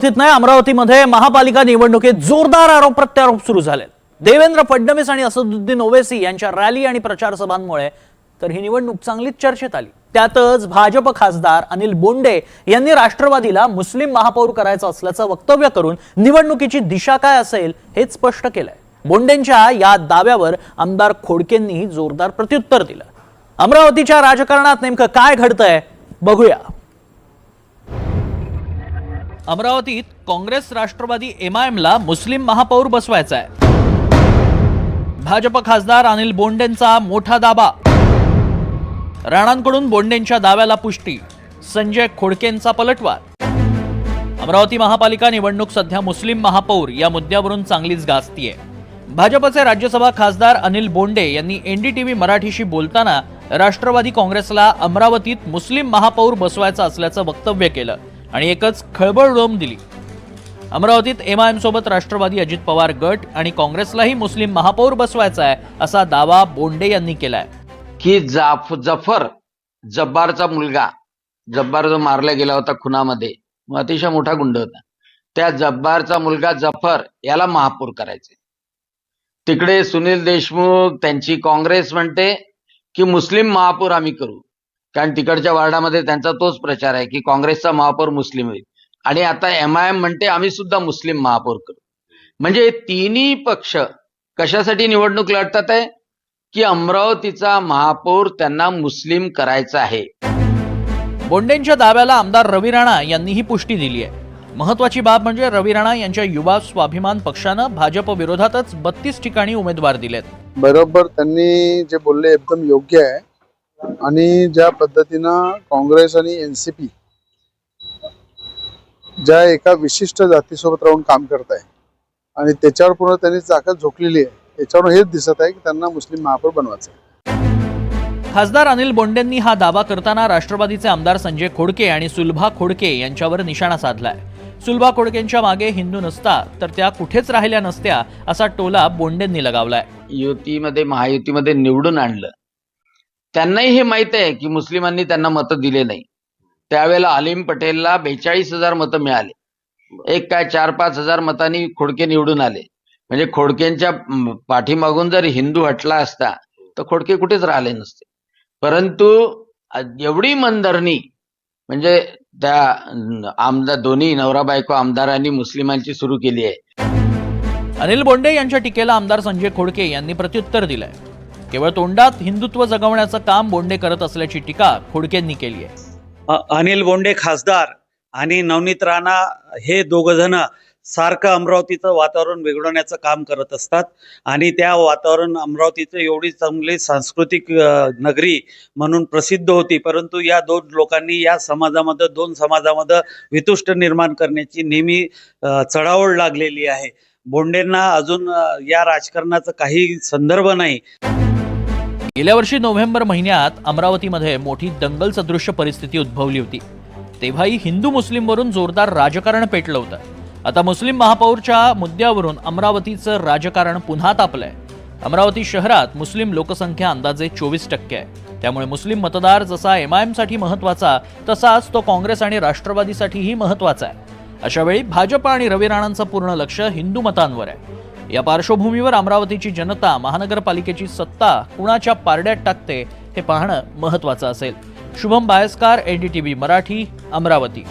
स्थित नाही अमरावतीमध्ये महापालिका निवडणुकीत जोरदार आरोप प्रत्यारोप सुरू झाले. देवेंद्र फडणवीस आणि असदुद्दीन ओवेसी यांच्या रॅली आणि प्रचार सभांमुळे तर ही निवडणूक चांगलीच चर्चेत आली. त्यातच भाजप खासदार अनिल बोंडे यांनी राष्ट्रवादीला मुस्लिम महापौर करायचं असल्याचं वक्तव्य करून निवडणुकीची दिशा काय असेल हेच स्पष्ट केलंय. बोंडेंच्या या दाव्यावर आमदार खोडकेंनी जोरदार प्रत्युत्तर दिलं. अमरावतीच्या राजकारणात नेमकं काय घडतंय बघूया. अमरावतीत काँग्रेस राष्ट्रवादी एमआयएमला मुस्लिम महापौर बसवायचा आहे भाजप खासदार अनिल बोंडेंचा मोठा दाबा. राणांकडून बोंडेंच्या दाव्याला पुष्टी संजय खोडकेंचा पलटवार. अमरावती महापालिका निवडणूक सध्या मुस्लिम महापौर या मुद्द्यावरून चांगलीच गाजतीये. भाजपचे राज्यसभा खासदार अनिल बोंडे यांनी एनडीटीव्ही मराठीशी बोलताना राष्ट्रवादी काँग्रेसला अमरावतीत मुस्लिम महापौर बसवायचा असल्याचं वक्तव्य केलं. आणि एकच खळबळ रोम दिली. अमरावतीत एमआयएम सोबत राष्ट्रवादी अजित पवार गट आणि काँग्रेसलाही मुस्लिम महापौर बसवायचा आहे असा दावा बोंडे यांनी केलाय. की जाफ जफर जब्बारचा मुलगा जब्बार जो मारला गेला होता खुनामध्ये अतिशय मोठा गुंड होता. त्या जब्बारचा मुलगा जफर याला महापौर करायचे. तिकडे सुनील देशमुख त्यांची काँग्रेस म्हणते की मुस्लिम महापौर आम्ही करू. कारण तिकडच्या वार्डामध्ये त्यांचा तोच प्रचार आहे की काँग्रेसचा महापौर मुस्लिम होईल. आणि आता एम आय एम म्हणते आम्ही सुद्धा मुस्लिम महापौर करू. म्हणजे हे तिन्ही पक्ष कशासाठी निवडणूक लढतात आहे? की अमरावतीचा महापौर त्यांना मुस्लिम करायचा आहे. बोंडेंच्या दाव्याला आमदार रवी राणा यांनीही पुष्टी दिली आहे. महत्वाची बाब म्हणजे रवी राणा यांच्या युवा स्वाभिमान पक्षानं भाजप विरोधातच बत्तीस ठिकाणी उमेदवार दिलेत. बरोबर त्यांनी जे बोलले एकदम योग्य आहे. आणि ज्या पद्धतीनं काँग्रेस आणि एन सी पी ज्या एका विशिष्ट जातीसोबत राहून काम करत आहे आणि त्याच्यावर पूर्ण त्यांनी चाकत झोकलेली आहे त्याच्यावर हेच दिसत आहे की त्यांना मुस्लिम महापौर बनवायचं आहे. खासदार अनिल बोंडेंनी हा दावा करताना राष्ट्रवादीचे आमदार संजय खोडके आणि सुलभा खोडके यांच्यावर निशाणा साधलाय. सुलभा खोडकेंच्या मागे हिंदू नसता तर त्या कुठेच राहिल्या नसत्या असा टोला बोंडेंनी लगावलाय. युतीमध्ये महायुतीमध्ये निवडून आणलं. त्यांनाही हे माहीत आहे की मुस्लिमांनी त्यांना मतं दिले नाही. त्यावेळेला अलीम पटेलला बेचाळीस हजार मतं मिळाले. एक काय चार पाच हजार मतांनी खोडके निवडून आले. म्हणजे खोडकेंच्या पाठीमागून जर हिंदू हटला असता तर खोडके कुठेच राहिले नसते. परंतु एवढी मनधरणी म्हणजे त्या आमदार दोन्ही नवरा बायको आमदारांनी मुस्लिमांची सुरू केली आहे. अनिल बोंडे यांच्या टीकेला आमदार संजय खोडके यांनी प्रत्युत्तर दिलंय. केवळ तोंडात हिंदुत्व जगवण्याचं काम बोंडे करत असल्याची टीका खोडकेंनी केली आहे. अनिल बोंडे खासदार आणि नवनीत राणा हे दोघ जण सारखं अमरावतीचं वातावरण बिघडवण्याचं काम करत असतात आणि त्या वातावरण अमरावतीचं एवढी चांगली सांस्कृतिक नगरी म्हणून प्रसिद्ध होती. परंतु या दोन लोकांनी या समाजामध्ये दोन समाजामध्ये वितुष्ट निर्माण करण्याची नेहमी चढावळ लागलेली आहे. बोंडेंना अजून या राजकारणाचा काही संदर्भ नाही. गेल्या वर्षी नोव्हेंबर महिन्यात अमरावतीमध्ये मोठी दंगल सदृश्य परिस्थिती उद्भवली होती. तेव्हाही हिंदू मुस्लिमवरून जोरदार राजकारण पेटलं होतं. आता मुस्लिम महापौरच्या मुद्द्यावरून अमरावतीचं राजकारण पुन्हा तापलंय. अमरावती शहरात मुस्लिम लोकसंख्या अंदाजे चोवीस टक्के आहे. त्यामुळे मुस्लिम मतदार जसा एम आय एमसाठी महत्त्वाचा तसाच तो काँग्रेस आणि राष्ट्रवादीसाठीही महत्त्वाचा आहे. अशावेळी भाजप आणि रवी राणांचं पूर्ण लक्ष हिंदू मतांवर आहे. या पार्श्वभूमीवर अमरावतीची जनता महानगरपालिकेची सत्ता कुणाच्या पारड्यात टाकते हे पाहणं महत्वाचं असेल. शुभम बायस्कार एनडीटीव्ही मराठी अमरावती.